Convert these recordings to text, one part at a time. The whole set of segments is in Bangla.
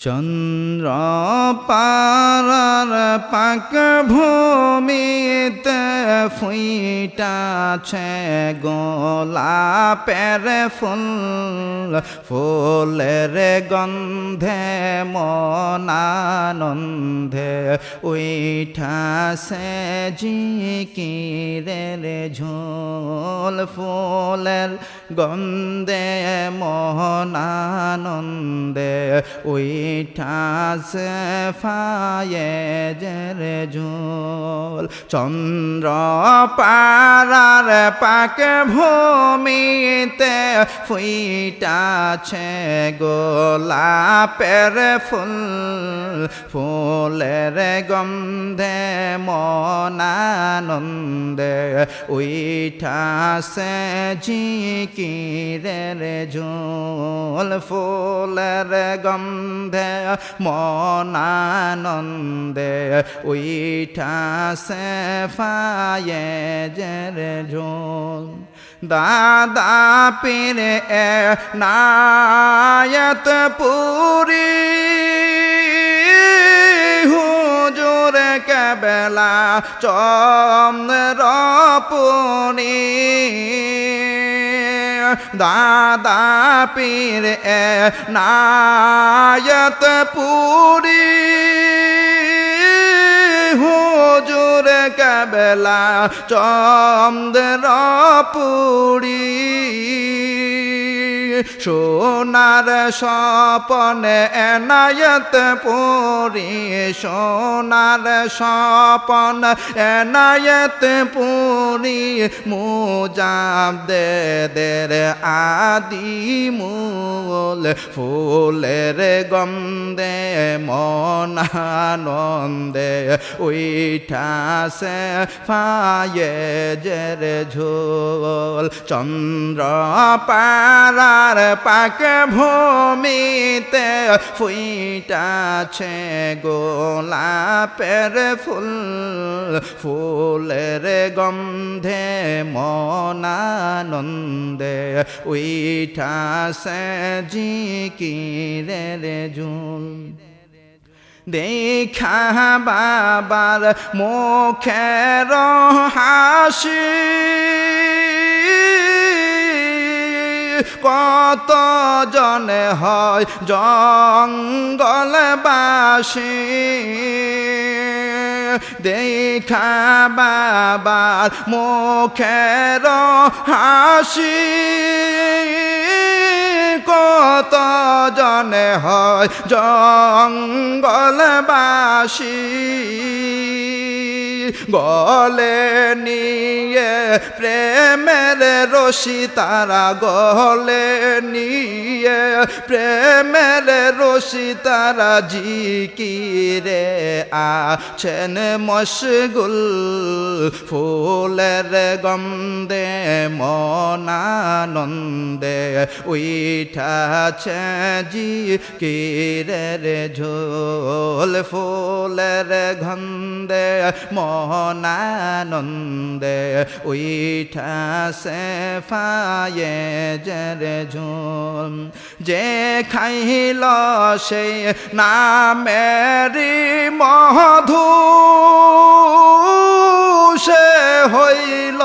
চন্দ্র পারার পাক ভূমিতে ফুইটাছে গোলাপের ফুল, ফুলের গন্ধে মনানন্দে উইঠাছে জিকিরের ঝোল, ফুলের গন্ধে মনানন্দে উইঠাছে ফায়েজের ঝোল চন্দ্র পারার পাক ভূমিতে ফুইটাছে গোলাপের ফুল। ফুলের গন্ধে মনানন্দে উইঠাছে জিকিরের ঝোল ফুলের গন্ধে মনানন্দে উইঠাছে ফায়েজের ঝোল দাদা পীরে নায়ত পুরী হুজুর কেবেলা চন্দ্রপুরী। দাদা পীর এ নায়ত পুরী। হুজুর কেবেলা চন্দ্রপুরী। সোনার স্বপন এনায়ত পুরী, সোনার স্বপন এনায়ত পুরী মুজাব দে দের আদি মূল ফুলের গন্ধে মনানন্দে উইঠাছে ফায়েজের ঝোল চন্দ্র পারার পাক ভূমিতে ফুইটাছে গোলাপের ফুল, ফুলের গন্ধে মনানন্দে উইঠাছে জিকিরের ঝুল দেখা বাবার মুখের হাসি। কত জনে হয় জঙ্গলবাসী? দেখা বাবার মুখের হাসি। কত জনে হয় জঙ্গলবাসী? গলে নিয়ে প্রেমের রশি তারা গলে নিয়ে প্রেমের রশি তারা জিকিরে আছেন মশগুল ফুলের গন্ধে, মনানন্দে উইঠাছে জি কিরের ঝোল ফুলের গন্ধে, মনানন্দে উইঠাছে ফায়েজের ঝোল। যে খাইল সে নামেরি মধু সে হইল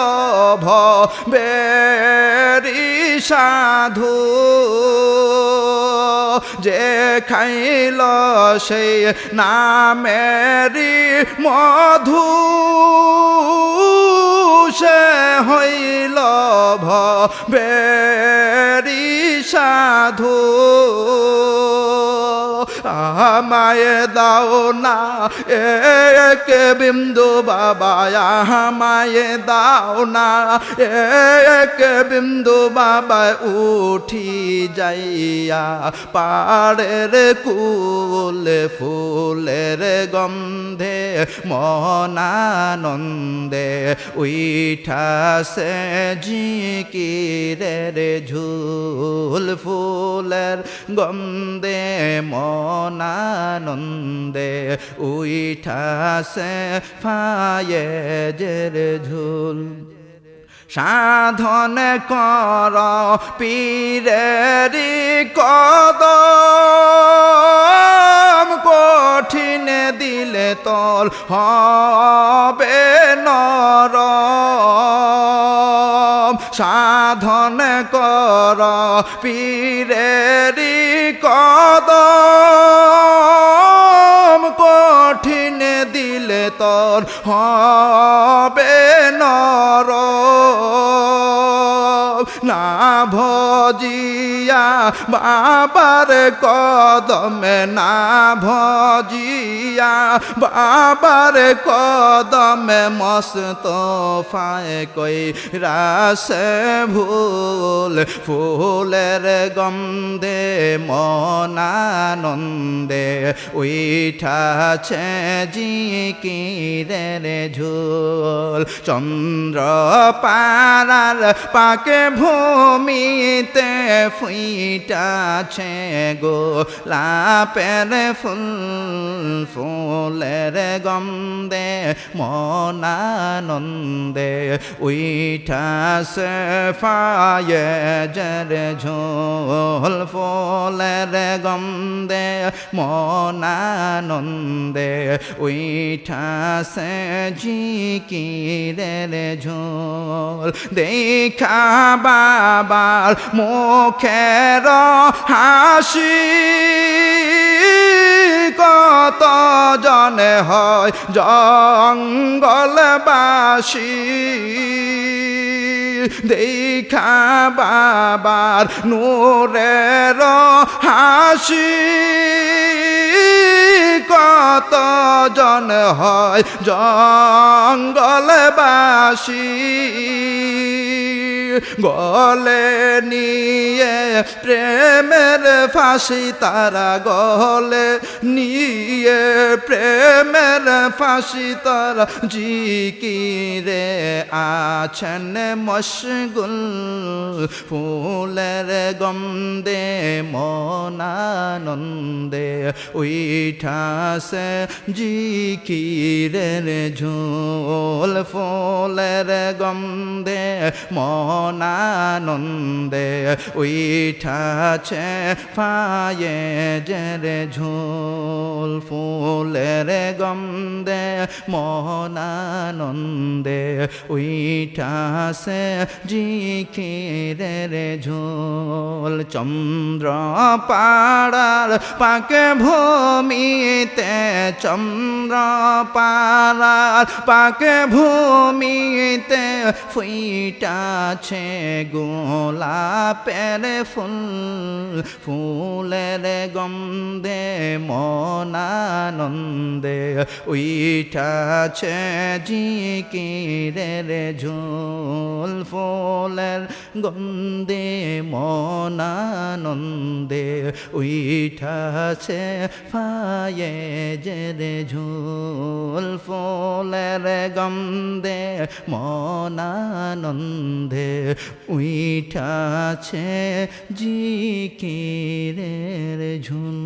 ভেরি সাধু। যে খাইল সেই নামেরি মধু সে হইল ভেরি সাধু। আমায় দাও না, এক বিন্দু বাবা, আমায় দাও না, এক বিন্দু বাবা, উঠি যাইয়া পাড়ের কুল ফুলের গন্ধে মনানন্দে উইঠাছে জিকিরের ঝুল ফুলের গন্ধে মনানন্দে উইঠাছে ফায়েজের ঝুল। সাধন কর পীরেরি কদম দিলে তল হবে নরম। সাধন কর পীরেরি কদম। কঠিন দিলে তোর হবে নর ভজিয়া, বাবার কদমে না ভজিয়া, বাবার কদমে মস্ত ফায় কই রাসে ভুল, ফুলের গন্ধে মনানন্দে উঠাছে জিকিরের ঝোল চন্দ্র পারার পাকে ভূমিতে ফুইটাছে গো, লাপের ফুল ফুলের গন্ধে, মনানন্দে উঠাছে ফায়ে জর ঝোল ফুলের গন্ধে, মনানন্দে উঠাছে জিকিরের ঝোল। দেখা বাবার মুখের হাসি কত জনে হয় জঙ্গলবাসী? দেখা বাবার নূরের হাসি কত জন হয় জঙ্গলবাসী? গলে নিয়ে প্রেমের ফাঁসি তারা গলে নিয়ে প্রেমের ফাঁসি তারা জিকিরে আছেন মশগুল ফুলের গন্ধে মনানন্দে উঠাছে জিকিরের ঝোল ফুলের গন্ধে মনানন্দে উঠাছে পায়ে জেরে ঝোল ফুলের গন্ধে মনানন্দে উঠাছে জিকিরের ঝোল চন্দ্র পাড়ার পাকে ভূমিতে চন্দ্র পাড়ার পাকে ভূমিতে ফুইটাছে গোলাপের ফুল ফুলের গন্ধে, মনানন্দে, উইঠাছে জিকিরের ঝোল ফুলের গন্ধে, মনানন্দে, উইঠাছে ফায়ে জের ঝোল ফুলের গন্ধে, মনানন্দে, উইঠাছে জিকিরের ঝুল